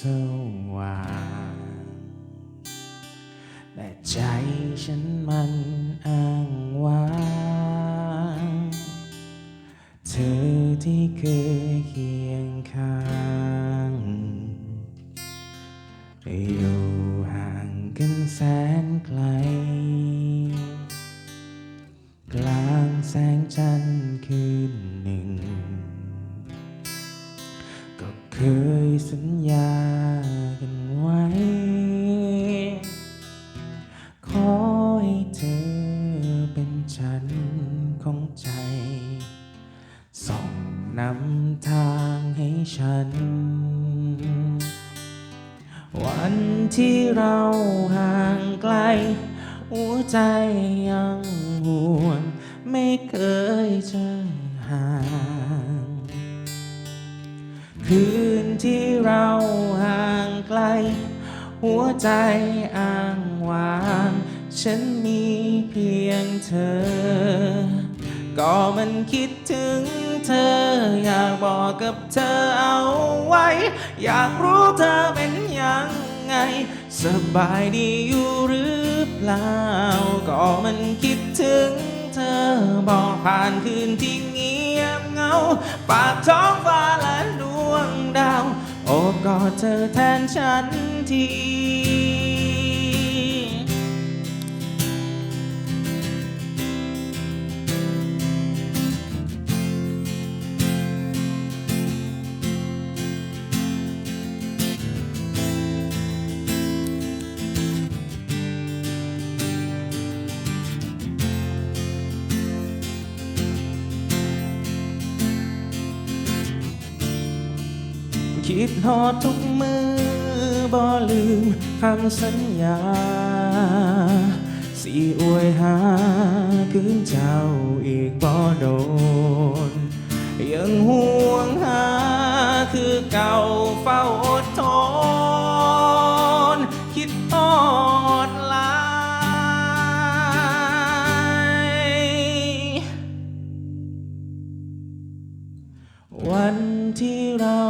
สว่างแต่ใจฉันมันอ้างว้างเธอที่เคยเคียงข้างอยู่ห่างกันแสนไกล เคยสัญญากันไว้ ขอให้เธอเป็นฉันของใจ ส่องนำทางให้ฉัน วันที่เราห่างไกล หัวใจยังห่วง ไม่เคยเจอห่าง คืน ที่เราห่างไกล หัวใจอ้างว้าง ฉันมีเพียงเธอ ก็มันคิดถึงเธอ อยากบอกกับเธอเอาไว้ อยากรู้เธอเป็นยังไง สบายดีอยู่หรือเปล่า ก็มันคิดถึงเธอบอกผ่านคืนที่เงียบเหงา ปากท้องฟ้าและดวงดาวโอบกอดเธอแทนฉันที คิดฮอดทุกมือบ่ลืมคำสัญญาสิอวยหาคืนเจ้าอีกบ่โดน ยังห่วงหาคือเก่าเฝ้าอดทน คิดอดลายวันที่เรา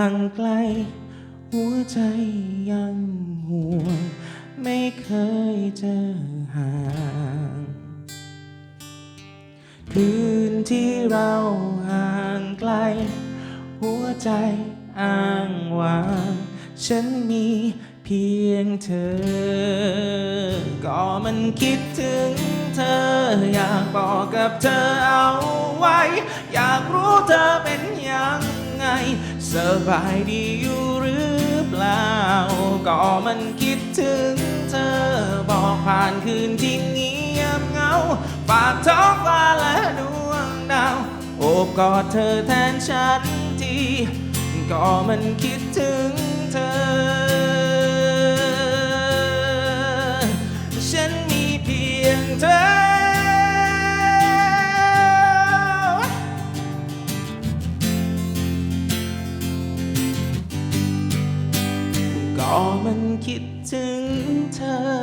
างไกล หัวใจยังห่วง ไม่เคยเจอห่างคืนที่เราห่างไกล หัวใจอ้างว้าง ฉันมีเพียงเธอ ก็มันคิดถึงเธอ อยากบอกกับเธอเอาไว้ อยาก สบายดีอยู่หรือเปล่า ก็มันคิดถึงเธอ บอกผ่านคืนที่เงียบเหงา ฝากท้องฟ้าและดวงดาว โอบกอดเธอแทนฉันที ก็มันคิดถึงเธอ พอมันคิดถึงเธอ